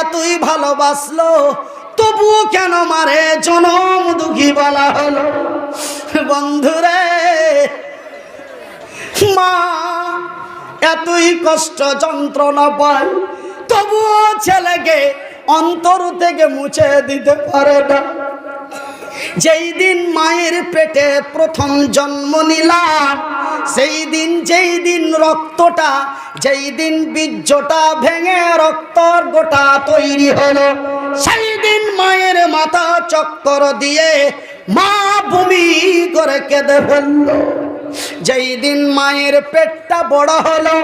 এতই ভালোবাসলো, তবুও কেন মারে জনম দুঃখী বলা হলো? বন্ধুরে, মা, এতই কষ্ট যন্ত্রণা পায়, তবুও ছেলেকে অন্তর থেকে মুছে দিতে পারে না। যেই দিন মায়ের পেটে প্রথম জন্ম নিলাম, সেই দিন যেই দিন রক্তটা, যেই দিন বীর্যটা ভেঙে রক্তর গোটা তৈরি হলো, সেই দিন মায়ের মাথা চক্কর দিয়ে মা বমি করে কেঁদে ফেলল। যেই দিন মায়ের পেটটা বড় হলো,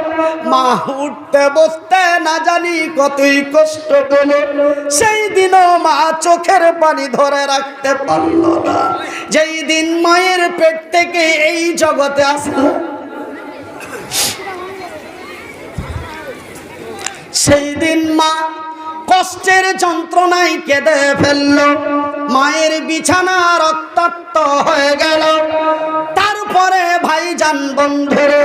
মা উঠতে বসতে না জানি কতই কষ্ট পেল, সেই দিনও মা চোখের পানি ধরে রাখতে পারল না। যেই দিন মায়ের পেট থেকে এই জগতে আসলো সেই দিন মা কষ্টের যন্ত্রণায় কেঁদে ফেলল। মায়ের বিছানা রক্তাক্ত হয়ে গেল। তারপরে ভাই ভাইজান বন্ধুরে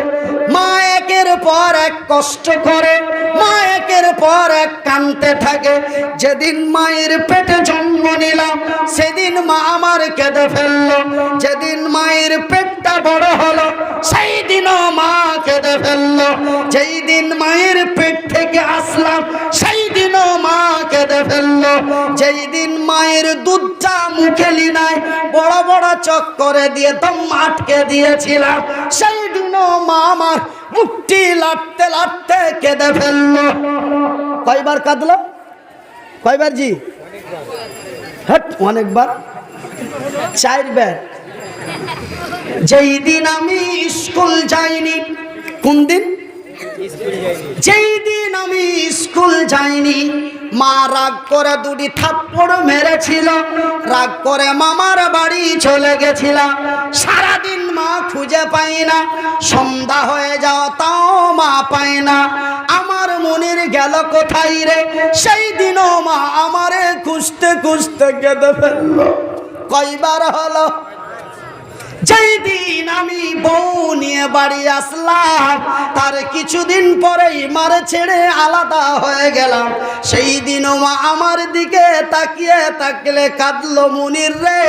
মা একের পর এক কষ্ট করে, মা একের পর এক কানতে থাকে। যেদিন মায়ের পেটে জন্ম নিলাম, সেদিন মা আমার কেঁদে ফেলল। যেদিন মায়ের পেটটা বড় হলো, সেই দিনও মা কেঁদে ফেলল। যেই দিন মায়ের থেকে আসলাম সেই দিনও মা কেঁদে ফেলল। যেই দিন মায়ের দুধটা মুখে লিনায়, বড় বড় চক করে দিয়ে দম আটকে দিয়েছিলাম সেই দিনও মা আমার মুখটি লাটতে লাটতে কেঁদে ফেলল। কয়বার কাঁদলো? কয়বার জি? হট অনেকবার। চারবার। যেই দিন আমি স্কুল যাইনি কোন দিন যেই দিন আমি স্কুল যাইনি, মা রাগ করে দুটি থাপ্পড় মেরেছিল, রাগ করে মামার বাড়ি চলে গেছিলাম। সারাদিন মা খুঁজে পাই না, সন্ধ্যা হয়ে যাও তাও মা পায় না। আমার মনের গেল কোথায় রে? সেই দিনও মা আমারে খুঁজতে খুঁজতে কেঁদে ফেলল। কয়বার হলো? যেই দিন আমি বউ নিয়ে বাড়ি আসলাম, তার কিছুদিন পরেই মারে ছেড়ে আলাদা হয়ে গেলাম। সেই দিনও মা আমার দিকে তাকিয়ে তাকলে কাঁদলো মুনির রে,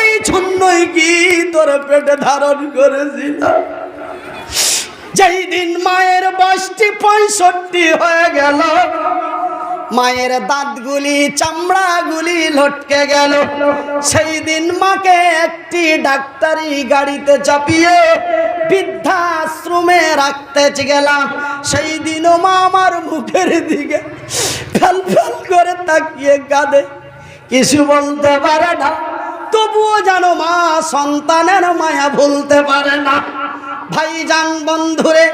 এই জন্যই কি তোর পেটে ধারণ করেছিলাম যেই দিন মায়ের বয়সটি পঁয়ষট্টি হয়ে গেল মায়ের দাঁতগুলি, চামড়াগুলি লটকে গেল। সেই দিন মাকে একটি ডাক্তারি গাড়িতে চাপিয়ে বৃদ্ধাশ্রমে রাখতে গেলাম। সেই দিনও মা আমার মুখের দিকে ফেল ফেল করে তাকিয়ে কাঁদে। কিছু বলতে পারে না, তবুও যেন মা সন্তানের মায়া ভুলতে পারে না। ভাইজান বন্ধুরে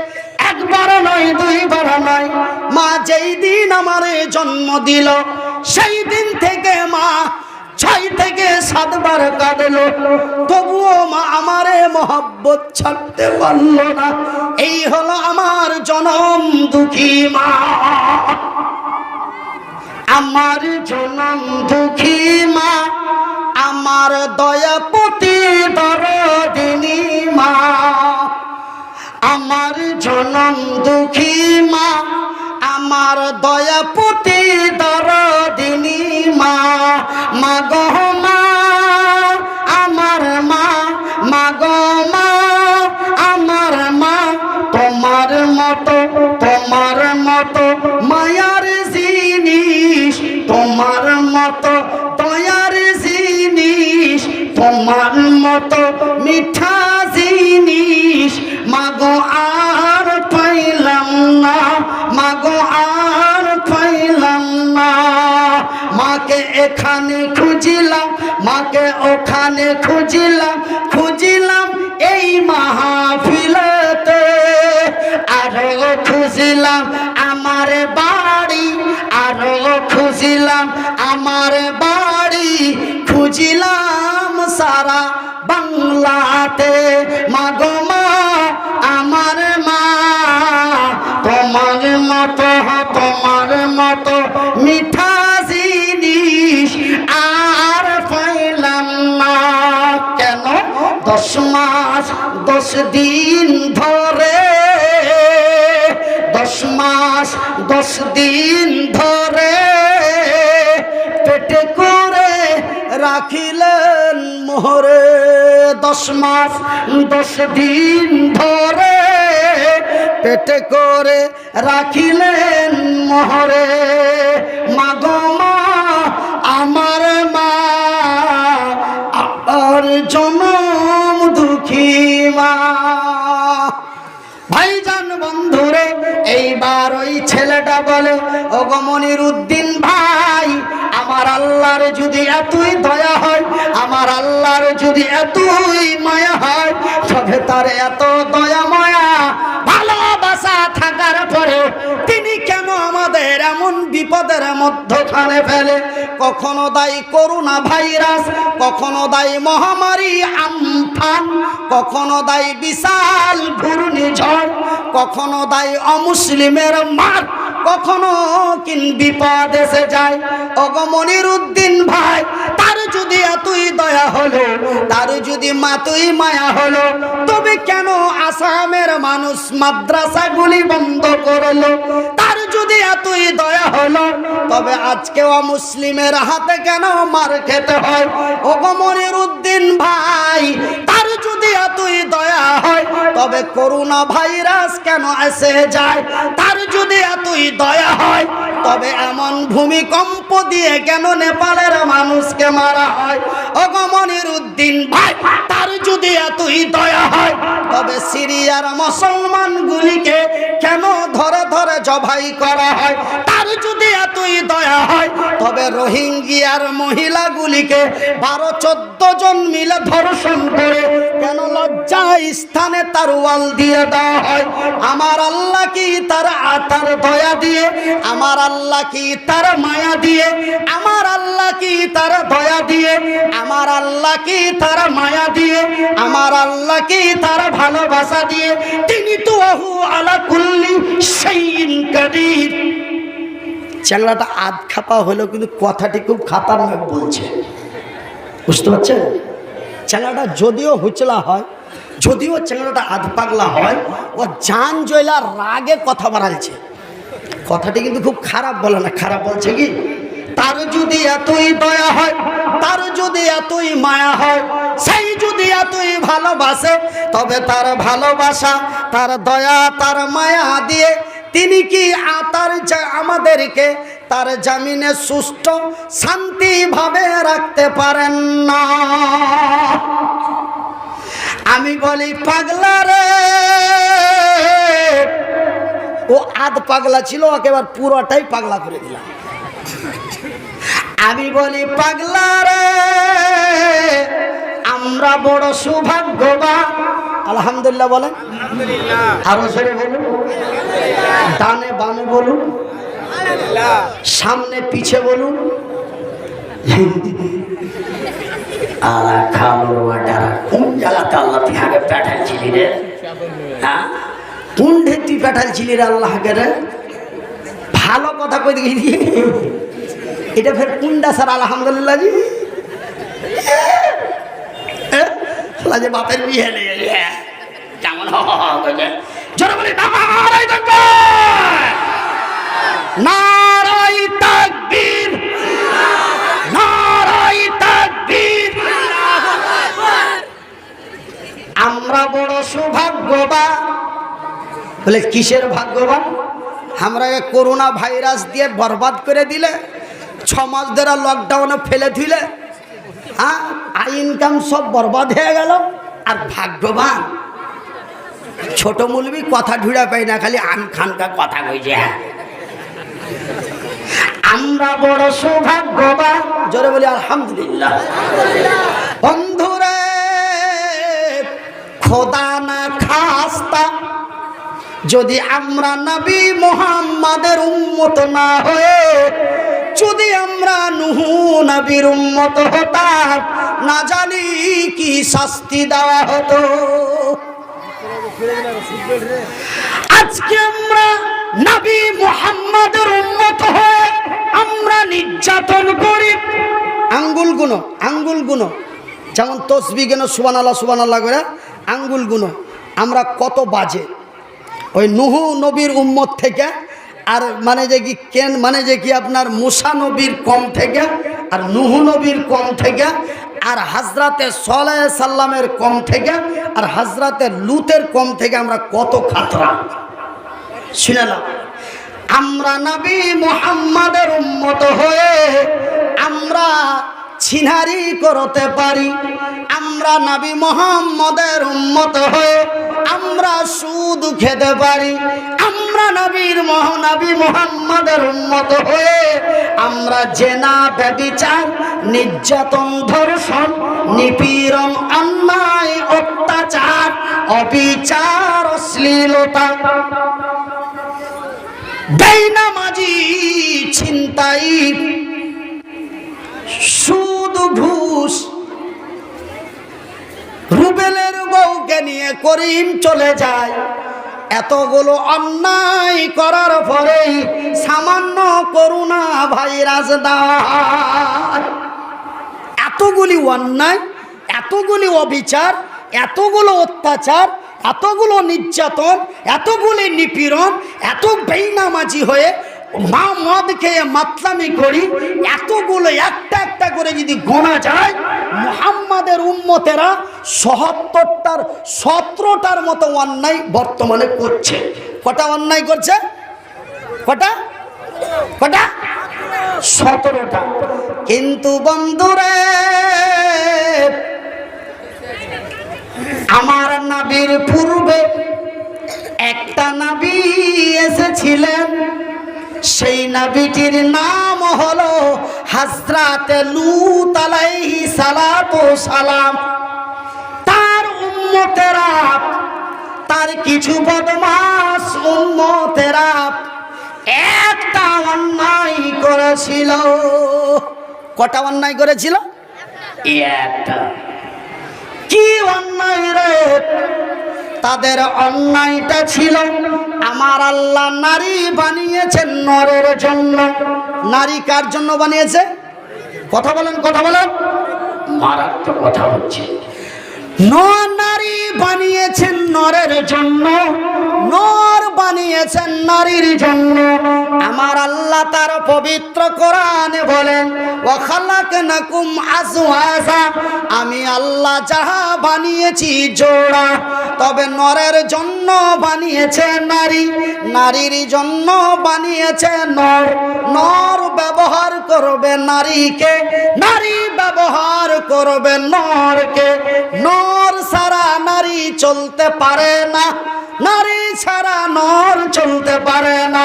একবার নয়, দুইবার নয়। মা যেই দিন আমারে জন্ম দিল, সেই দিন থেকে মা ছয় থেকে সাতবার কাঁদলো। তবুও মা আমারে মহব্বত ছাড়তে পারল না। এই হলো আমার জনম দুঃখী মা। আমার জনম দুঃখী মা। আমার দয়াপতি দুঃখী মা আমার দয়া দরদিনী খুঁজিলাম আমার বাড়ি, আরও খুঁজিলাম আমার বাড়ি। খুঁজিলাম সারা বাংলাতে। মাগো মা, আমার মা, তোমার মতো তোমার মতো মিঠা জিনিস আর পাইলাম না। কেন? দশ মাস, দশ দিন ধরে দশ মাস, দশ দিন ধরে পেটে করে রাখিলেন মোহরে। দশ মাস, দশ দিন ধরে পেটে করে রাখিলেন মোহরে। মাগো ওগমনির উদ্দিন ভাই, আমার আল্লাহর যদি এতই দয়া হয়, আমার আল্লাহর যদি এতই মায়া হয়, তবে তার এত দয়া মায়া ভালোবাসা থাকার পরে তিনি কেন আমাদের এমন বিপদের মধ্যখানে ফেলে? কখনো দায়ী করোনা ভাইরাস, কখনো দায়ী মহামারী আমফান, কখনো দায়ী বিশাল ঘূর্ণিঝড়, কখনো দায়ী অমুসলিমের মার কখনো কিন বিপদ এসে যায়। অগমনির উদ্দিন ভাই, তার যদি এতই দয়া হলো, তার যদি মাতুই মায়া হলো, তবে কেন আসামের মানুষ মাদ্রাসাগুলি বন্ধ করল? যদি এতই দয়া হলো, তবে আজকে অমুসলিমের হাতে কেন মার খেতে হয়? ও ওগমনির উদ্দিন ভাই, তার যদি এতই দয়া হয়, তবে করোনা ভাইরাস কেন এসে যায়? তার যদি এতই দয়া হয়, তবে এমন ভূমিকম্প দিয়ে কেন নেপালের মানুষকে মারা হয়? ও অগমনির উদ্দিন ভাই, তার যদি এতই দয়া হয় তবে সিরিয়ার মুসলমানগুলিকে কেন ধরে ধরে জবাই করা হয়? তার যদি এতই দয়া হয়, তবে রোহিঙ্গিয়ার মহিলাগুলিকে বারো চোদ্দ জন মিলে ধর্ষণ করে কেন লজ্জা স্থানে তার ওয়াল দিয়ে দেওয়া হয়? আমার আল্লাহ কি তার তার দয়া দিয়ে? আমার আল্লাহ কি তার মায়া দিয়ে? আমার আল্লাহ কি তার দয়া দিয়ে? কি তার মায়া দিয়ে, আমার আল্লাহ কি তার ভালোবাসা দিয়ে, তিনি তো আহু আলা কুল্লি শাইইন কাদির। চ্যাংড়াটা আধ খাপা হলেও কিন্তু কথাটি খুব খাতারনাক বলছে। বুঝতে পারছেন? চ্যাংড়াটা যদিও হুচলা হয়, যদিও চ্যাংড়াটা আধ পাগলা হয়, ও জান জয়লা রাগে কথা বাড়ালছে কথাটি কিন্তু খুব খারাপ বলে না, খারাপ বলছে কি? তার যদি এতই দয়া হয়, তার যদি এতই মায়া হয়, সেই যদি এতই ভালোবাসে, তবে তার ভালোবাসা, তার দয়া, তার মায়া দিয়ে তিনি কি তার আমাদেরকে তার জামিনে সুস্থ, শান্তিভাবে রাখতে পারেন না? আমি বলি, পাগলা রে! ও আধ পাগলা ছিল, একেবারে পুরোটাই পাগলা করে দিলাম। আমি বলি পাগলা রে আমরা বড় সৌভাগ্যবান। আলহামদুলিল্লাহ বলেন। আরও জোরে বলুন। ডানে বামে বলুন। সামনে পিছে বলুন। আলা কোন জায়গাতে আল্লাহ পাঠাইছিলি রে? হ্যাঁ? কোন পাঠাইছিলি রে আল্লাহকে রে? ভালো কথা কই দেখি এটা ফের কুন্ডা স্যার, আলহামদুলিল্লাহ জি। যে বাপের বিয়ে কেমন আমরা বড় সৌভাগ্যবান। বলে, কিসের ভাগ্যবান? আমরা করোনা ভাইরাস দিয়ে বরবাদ করে দিলে। ছ মাস ধরে লকডাউনে ফেলে দিলে হ্যাঁ? আর ইনকাম সব বরবাদ হয়ে গেল। আর ভাগ্যবান, ছোট মুলবি কথা ঢুড়া পাই না, খালি আন খানকা কথা কইছে। আমরা বড় সৌভাগ্যবান। জোরে বলি, আলহামদুলিল্লাহ। বন্ধুরে, খোদা না খাস্তা, যদি আমরা নবী মোহাম্মদের উম্মত না হয়ে যদি আমরা নুহু নবীর উম্মত হতাম, না জানি কি শাস্তি দেওয়া হতো। আজকে আমরা নবী মোহাম্মদের উম্মত হয়ে আমরা নির্যাতন করি। আঙ্গুল গুনো আঙ্গুল গুনো। যেমন তসবি কেন সুবান আল্লাহ সুবান আল্লাহ করে আঙ্গুল গুনো। আমরা কত বাজে। ওই নুহু নবীর উম্মত থেকে আর মানে যে কি, কেন মানে যে কি আপনার মুসা নবীর কম থেকে আর নুহু নবীর কম থেকে আর হাজরাতে সলে সাল্লামের কম থেকে আর হাজরাতে লুতের কম থেকে আমরা কত খাতরা। শুনেলাম আমরা নবী মুহাম্মাদের উন্মত হয়ে আমরা ছিনারি করতে পারি। আমরা নবী মোহাম্মদের উন্মত হয়ে আমরা সুদ খেতে পারি, আমরা নবীর মহানবী মোহাম্মদের উম্মত হয়ে আমরা জেনা ব্যবিচার, নির্যাতন, ধর্ষণ, নিপীড়ন, অন্যায়, অত্যাচার, অবিচার, অশ্লীলতা, বেইনামাজি, ছিনতাই, সুদ, ঘুষ রুবেলের বউকে নিয়ে করিম চলে যায়। এতগুলো অন্যায় করার পরেই সামান্য করুণা ভাইরাস দায় এতগুলি অন্যায়, এতগুলি অবিচার, এতগুলো অত্যাচার, এতগুলো নির্যাতন, এতগুলি নিপীড়ন, এত বেইনামাজি হয়ে মা মদ খেয়ে মাতলামি করি, এতগুলো একটা একটা করে যদি গোনা যায়, মুহাম্মাদের উম্মতেরা সহত্তরটার, সতেরোটার মতো অন্যায় বর্তমানে করছে। কটা অন্যায় করছে? কটা? কটা? সতেরোটা। কিন্তু বন্ধুরে, আমার নাবির পূর্বে একটা নাবি এসেছিলেন। সেই নাবিটির নাম হলো হাজরাতে লুত আলাইহি সালাতু সালাম। তার উম্মতেরা, তার কিছু বদমাস উম্মতেরা একটা অন্যায় করেছিল। কটা অন্যায় করেছিল? একটা। কি অন্যায় রে? তাদের অন্যায়টা ছিল। আমার আল্লাহ নারী বানিয়েছেন নরের জন্য। নারী কার জন্য বানিয়েছে? কথা বলেন কথা বলেন। মারাত্মক কথা হচ্ছে। নারী বানিয়েছেন নরের জন্য, নর বানিয়েছেন নারীর জন্য। আমার আল্লাহ তার পবিত্র কোরআনে বলেন, ওয়াখালাকনাকুম আজওয়াজা। আমি আল্লাহ যাহা বানিয়েছি জোড়া, তবে নরের জন্য বানিয়েছে নারী, নারীর জন্য বানিয়েছে নর। নর ব্যবহার করবে নারীকে, নারী ব্যবহার করবে নরকে। চলতে পারে না, নারী ছাড়া নর চলতে পারে না।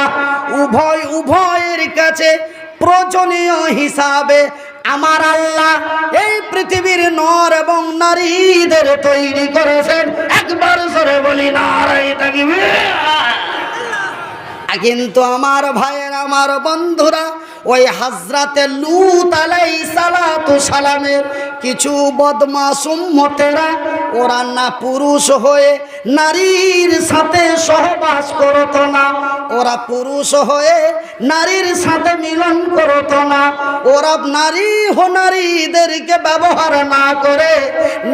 উভয়, উভয়ের কাছে প্রয়োজনীয় হিসাবে আমার আল্লাহ এই পৃথিবীর নর এবং নারীদের তৈরি করেছেন। একবার সরে বলি নারাই কিন্তু আমার ভাইয়ের, আমার বন্ধুরা, ওই হাজরাতে লুত আলাই সালাতু সালামের কিছু বদমাস উম্মতেরা ওরা না পুরুষ হয়ে নারীর সাথে সহবাস করত না। ওরা পুরুষ হয়ে নারীর সাথে মিলন করত না। ওরা নারী হো নারীদেরকে ব্যবহার না করে,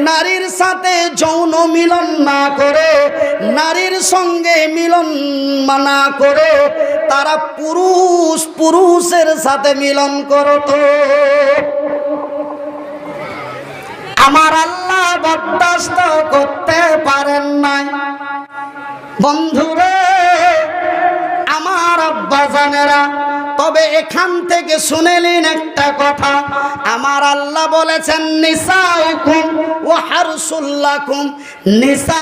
নারীর সাথে যৌন মিলন না করে, নারীর সঙ্গে মিলন না করে, তারা পুরুষ পুরুষের সাথে মিলন করত। আমার আল্লাহ বরদাস্ত করতে পারেন নাই। বন্ধুরে, আমার আব্বা জানেরা, তবে এখান থেকে শুনেলেন একটা কথা। আমার আল্লাহ বলেছেন নিসা হুকুম ও হারসুল্লাকুম। নিসা